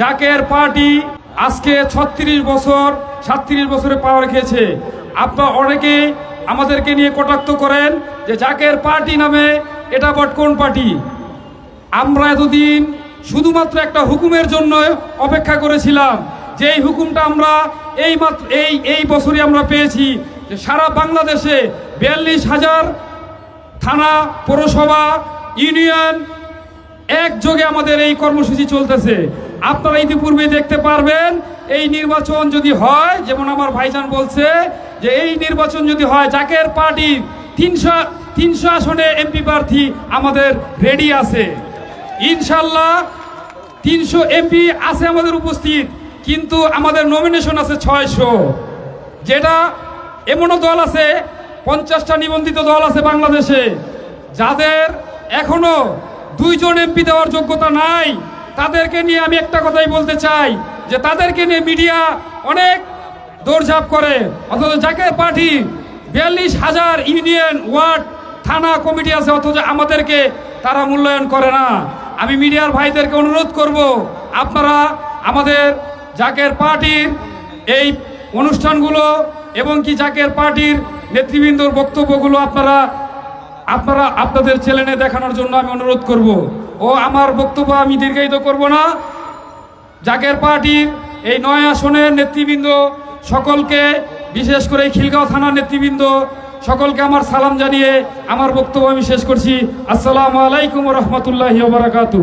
Zaker party আজকে ছত্রিশ বছর, সাতত্রিশ বছরে পাওয়ার খেয়েছে। আপনার অনেকে আমাদেরকে নিয়ে কটাক্ত করেন যে জাকের পার্টি নামে এটা বট কোন পার্টি? আমরা এতদিন শুধুমাত্র একটা হুকুমের জন্য অপেক্ষা করেছিলাম, যে এই হুকুমটা আমরা এই মাত্র, এই এই বছরই আমরা পেয়েছি, যে সারা বাংলাদেশে বিয়াল্লিশ হাজার থানা, পৌরসভা, ইউনিয়ন একযোগে আমাদের এই কর্মসূচি চলতেছে। আপনারা ইতিপূর্বে দেখতে পারবেন, এই নির্বাচন যদি হয়, যেমন আমার ভাইজান বলছে, যে এই নির্বাচন যদি হয়, জাকের পার্টি তিনশো তিনশো আসনে এমপি প্রার্থী আমাদের রেডি আছে। ইনশাল্লাহ তিনশো এমপি আছে আমাদের উপস্থিত, কিন্তু আমাদের নমিনেশন আছে ছয়শো। যেটা এমনও দল আছে, পঞ্চাশটা নিবন্ধিত দল আছে বাংলাদেশে, যাদের এখনও দুইজন এমপি দেওয়ার যোগ্যতা নাই। তাদেরকে নিয়ে আমি একটা কথাই বলতে চাই, যে তাদেরকে নিয়ে মিডিয়া অনেক দৌড়ঝাঁপ করে। অথচ যাকে পার্টি বিয়াল্লিশ হাজার ইউনিয়ন ওয়ার্ড থানা কমিটি আছে, অথচ আমাদেরকে তারা মূল্যায়ন করে না। আমি মিডিয়ার ভাইদেরকে অনুরোধ করব, আপনারা আমাদের জাকের পার্টির এই অনুষ্ঠানগুলো এবং কি জাকের পার্টির নেতৃবৃন্দর বক্তব্যগুলো আপনারা আপনারা আপনাদের চ্যানেলে দেখানোর জন্য আমি অনুরোধ করব। ও আমার বক্তব্য আমি দীর্ঘায়িত করব না। জাগের পার্টির এই নয় আসনের নেতৃবৃন্দ সকলকে, বিশেষ করে খিলগাঁও থানার নেতৃবৃন্দ সকলকে আমার সালাম জানিয়ে আমার বক্তব্য আমি শেষ করছি। আসসালামু আলাইকুম রহমতুল্লাহ বারাকাতু